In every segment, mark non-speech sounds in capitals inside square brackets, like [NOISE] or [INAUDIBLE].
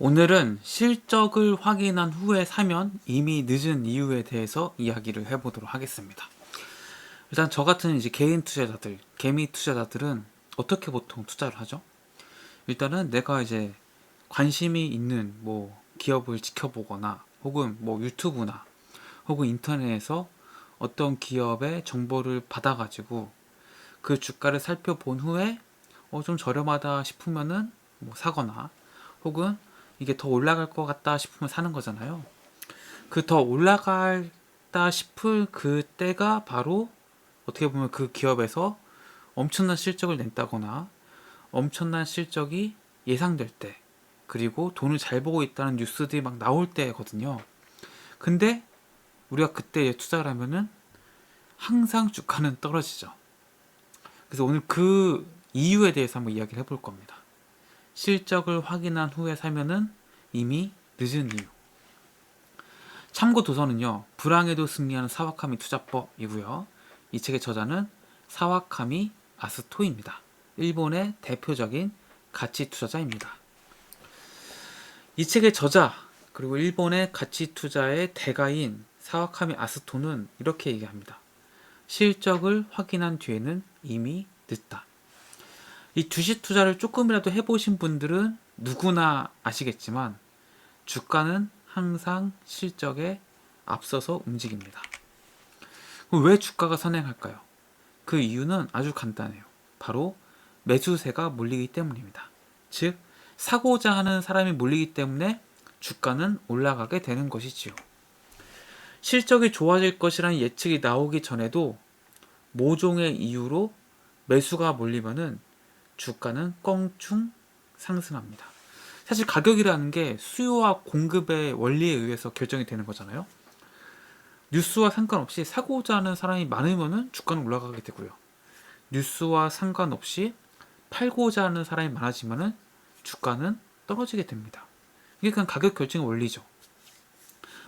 오늘은 실적을 확인한 후에 사면 이미 늦은 이유에 대해서 이야기를 해보도록 하겠습니다. 일단 저 같은 이제 개인 투자자들, 개미 투자자들은 어떻게 보통 투자를 하죠? 일단은 내가 이제 관심이 있는 뭐 기업을 지켜보거나 혹은 뭐 유튜브나 혹은 인터넷에서 어떤 기업의 정보를 받아가지고 그 주가를 살펴본 후에 어, 좀 저렴하다 싶으면은 뭐 사거나 혹은 이게 더 올라갈 것 같다 싶으면 사는 거잖아요. 그 더 올라갈다 싶을 그때가 바로 어떻게 보면 그 기업에서 엄청난 실적을 낸다거나 엄청난 실적이 예상될 때 그리고 돈을 잘 보고 있다는 뉴스들이 막 나올 때거든요. 근데 우리가 그때 투자를 하면은 항상 주가는 떨어지죠. 그래서 오늘 그 이유에 대해서 한번 이야기를 해볼 겁니다. 실적을 확인한 후에 사면은 이미 늦은 이유. 참고 도서는요, 불황에도 승리하는 사와카미 투자법이고요. 이 책의 저자는 사와카미 아스토입니다. 일본의 대표적인 가치 투자자입니다. 이 책의 저자 그리고 일본의 가치 투자의 대가인 사와카미 아스토는 이렇게 얘기합니다. 실적을 확인한 뒤에는 이미 늦다. 이 주식 투자를 조금이라도 해보신 분들은 누구나 아시겠지만 주가는 항상 실적에 앞서서 움직입니다. 그럼 왜 주가가 선행할까요? 그 이유는 아주 간단해요. 바로 매수세가 몰리기 때문입니다. 즉, 사고자 하는 사람이 몰리기 때문에 주가는 올라가게 되는 것이지요. 실적이 좋아질 것이라는 예측이 나오기 전에도 모종의 이유로 매수가 몰리면은 주가는 껑충 상승합니다. 사실 가격이라는 게 수요와 공급의 원리에 의해서 결정이 되는 거잖아요. 뉴스와 상관없이 사고자 하는 사람이 많으면은 주가는 올라가게 되고요. 뉴스와 상관없이 팔고자 하는 사람이 많아지면은 주가는 떨어지게 됩니다. 이게 그냥 가격 결정의 원리죠.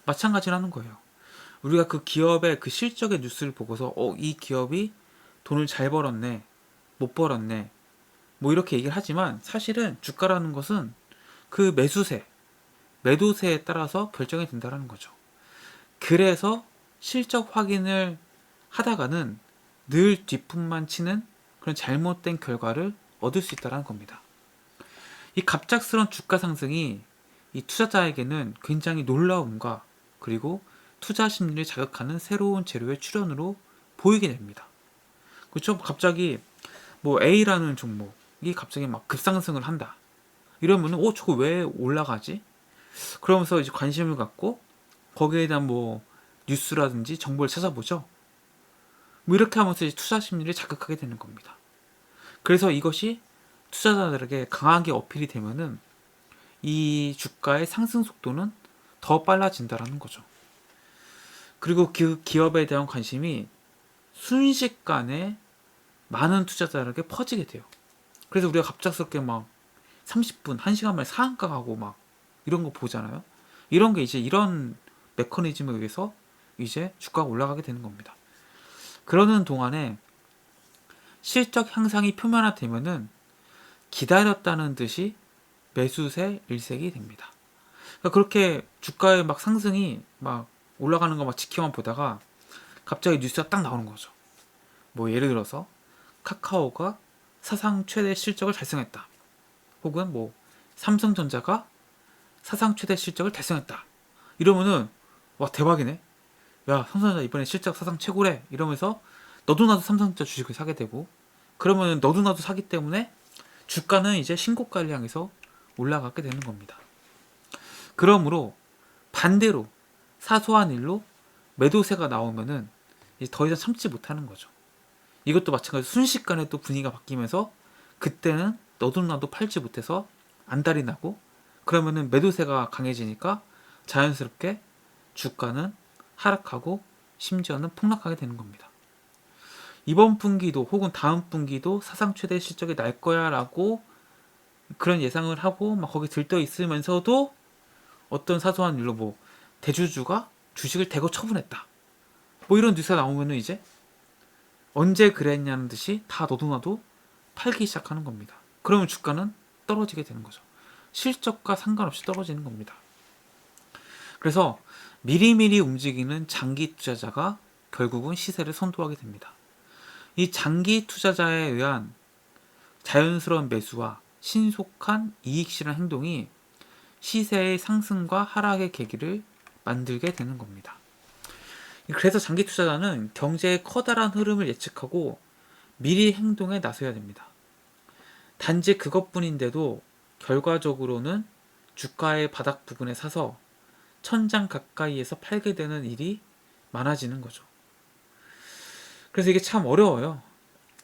마찬가지라는 거예요. 우리가 그 기업의 그 실적의 뉴스를 보고서 어, 이 기업이 돈을 잘 벌었네, 못 벌었네, 뭐 이렇게 얘기를 하지만 사실은 주가라는 것은 그 매수세, 매도세에 따라서 결정이 된다는 거죠. 그래서 실적 확인을 하다가는 늘 뒷품만 치는 그런 잘못된 결과를 얻을 수 있다는 겁니다. 이 갑작스런 주가 상승이 이 투자자에게는 굉장히 놀라움과 그리고 투자 심리를 자극하는 새로운 재료의 출현으로 보이게 됩니다. 그렇죠? 갑자기 뭐 A라는 종목 이 갑자기 막 급상승을 한다. 이러면 은 어 저거 왜 올라가지? 그러면서 이제 관심을 갖고 거기에 대한 뭐 뉴스라든지 정보를 찾아보죠. 뭐 이렇게 하면서 이제 투자 심리를 자극하게 되는 겁니다. 그래서 이것이 투자자들에게 강하게 어필이 되면은 이 주가의 상승 속도는 더 빨라진다라는 거죠. 그리고 그 기업에 대한 관심이 순식간에 많은 투자자들에게 퍼지게 돼요. 그래서 우리가 갑작스럽게 막 30분, 1시간 만에 상한가 가고 막 이런 거 보잖아요. 이런 게 이제 이런 메커니즘에 의해서 이제 주가가 올라가게 되는 겁니다. 그러는 동안에 실적 향상이 표면화되면은 기다렸다는 듯이 매수세 일색이 됩니다. 그러니까 그렇게 주가의 막 상승이 막 올라가는 거 막 지켜만 보다가 갑자기 뉴스가 딱 나오는 거죠. 뭐 예를 들어서 카카오가 사상 최대 실적을 달성했다. 혹은 뭐 삼성전자가 사상 최대 실적을 달성했다. 이러면은 와 대박이네. 야 삼성전자 이번에 실적 사상 최고래. 이러면서 너도 나도 삼성전자 주식을 사게 되고 그러면 너도 나도 사기 때문에 주가는 이제 신고가를 향해서 올라가게 되는 겁니다. 그러므로 반대로 사소한 일로 매도세가 나오면은 더 이상 참지 못하는 거죠. 이것도 마찬가지로 순식간에 또 분위기가 바뀌면서 그때는 너도 나도 팔지 못해서 안달이 나고 그러면은 매도세가 강해지니까 자연스럽게 주가는 하락하고 심지어는 폭락하게 되는 겁니다. 이번 분기도 혹은 다음 분기도 사상 최대 실적이 날 거야라고 그런 예상을 하고 막 거기 들떠 있으면서도 어떤 사소한 일로 뭐 대주주가 주식을 대거 처분했다. 뭐 이런 뉴스가 나오면은 이제 언제 그랬냐는 듯이 다 너도 나도 팔기 시작하는 겁니다. 그러면 주가는 떨어지게 되는 거죠. 실적과 상관없이 떨어지는 겁니다. 그래서 미리미리 움직이는 장기 투자자가 결국은 시세를 선도하게 됩니다. 이 장기 투자자에 의한 자연스러운 매수와 신속한 이익 실현 행동이 시세의 상승과 하락의 계기를 만들게 되는 겁니다. 그래서 장기 투자자는 경제의 커다란 흐름을 예측하고 미리 행동에 나서야 됩니다. 단지 그것뿐인데도 결과적으로는 주가의 바닥 부근에 사서 천장 가까이에서 팔게 되는 일이 많아지는 거죠. 그래서 이게 참 어려워요.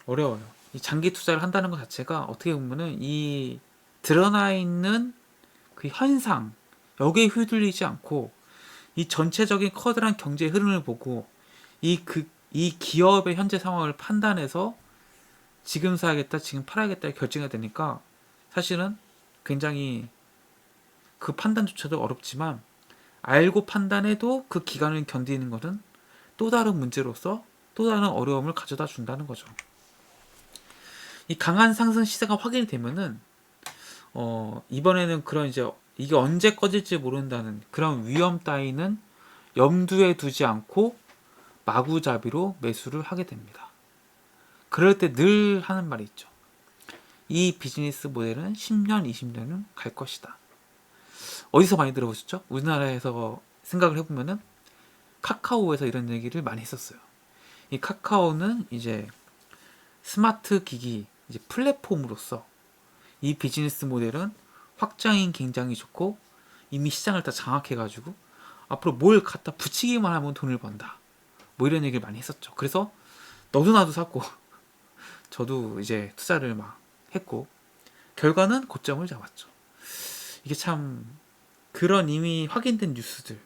어려워요. 이 장기 투자를 한다는 것 자체가 어떻게 보면은 이 드러나 있는 그 현상 여기에 휘둘리지 않고 이 전체적인 커다란 경제 흐름을 보고 이 그 이 기업의 현재 상황을 판단해서 지금 사야겠다, 지금 팔아야겠다 결정해야 되니까 사실은 굉장히 그 판단조차도 어렵지만 알고 판단해도 그 기간을 견디는 것은 또 다른 문제로서 또 다른 어려움을 가져다 준다는 거죠. 이 강한 상승 시세가 확인이 되면은 어 이번에는 그런 이제 이게 언제 꺼질지 모른다는 그런 위험 따위는 염두에 두지 않고 마구잡이로 매수를 하게 됩니다. 그럴 때 늘 하는 말이 있죠. 이 비즈니스 모델은 10년, 20년은 갈 것이다. 어디서 많이 들어보셨죠? 우리나라에서 생각을 해보면은 카카오에서 이런 얘기를 많이 했었어요. 이 카카오는 이제 스마트 기기 이제 플랫폼으로서 이 비즈니스 모델은 확장이 굉장히 좋고 이미 시장을 다 장악해가지고 앞으로 뭘 갖다 붙이기만 하면 돈을 번다. 뭐 이런 얘기를 많이 했었죠. 그래서 너도 나도 샀고 [LAUGHS] 저도 이제 투자를 막 했고 결과는 고점을 잡았죠. 이게 참 그런 이미 확인된 뉴스들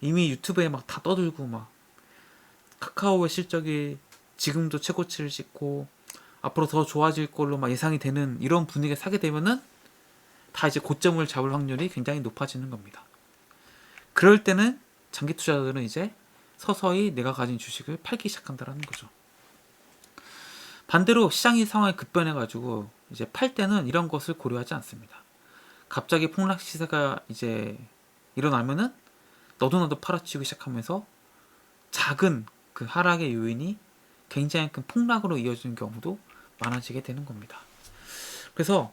이미 유튜브에 막 다 떠들고 막 카카오의 실적이 지금도 최고치를 찍고 앞으로 더 좋아질 걸로 막 예상이 되는 이런 분위기에 사게 되면은 다 이제 고점을 잡을 확률이 굉장히 높아지는 겁니다. 그럴 때는 장기 투자자들은 이제 서서히 내가 가진 주식을 팔기 시작한다라는 거죠. 반대로 시장이 상황이 급변해 가지고 이제 팔 때는 이런 것을 고려하지 않습니다. 갑자기 폭락 시세가 이제 일어나면은 너도 나도 팔아치우기 시작하면서 작은 그 하락의 요인이 굉장히 큰 폭락으로 이어지는 경우도 많아지게 되는 겁니다. 그래서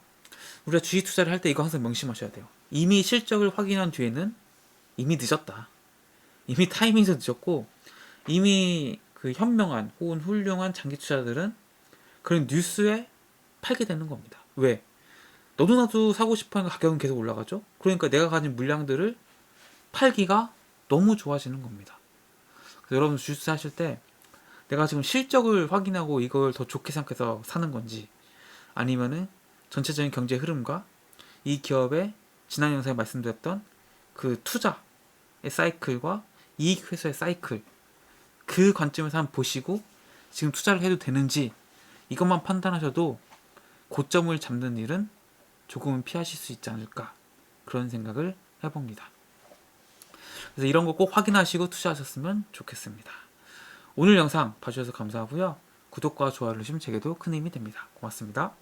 우리가 주식 투자를 할 때 이거 항상 명심하셔야 돼요. 이미 실적을 확인한 뒤에는 이미 늦었다. 이미 타이밍에서 늦었고 이미 그 현명한 혹은 훌륭한 장기 투자들은 그런 뉴스에 팔게 되는 겁니다. 왜? 너도 나도 사고 싶어 하는 가격은 계속 올라가죠. 그러니까 내가 가진 물량들을 팔기가 너무 좋아지는 겁니다. 여러분 주식 하실 때 내가 지금 실적을 확인하고 이걸 더 좋게 생각해서 사는 건지 아니면은 전체적인 경제 흐름과 이 기업의 지난 영상에 말씀드렸던 그 투자의 사이클과 이익 회수의 사이클 그 관점에서 한번 보시고 지금 투자를 해도 되는지 이것만 판단하셔도 고점을 잡는 일은 조금은 피하실 수 있지 않을까 그런 생각을 해봅니다. 그래서 이런 거 꼭 확인하시고 투자하셨으면 좋겠습니다. 오늘 영상 봐주셔서 감사하고요. 구독과 좋아요를 누르시면 제게도 큰 힘이 됩니다. 고맙습니다.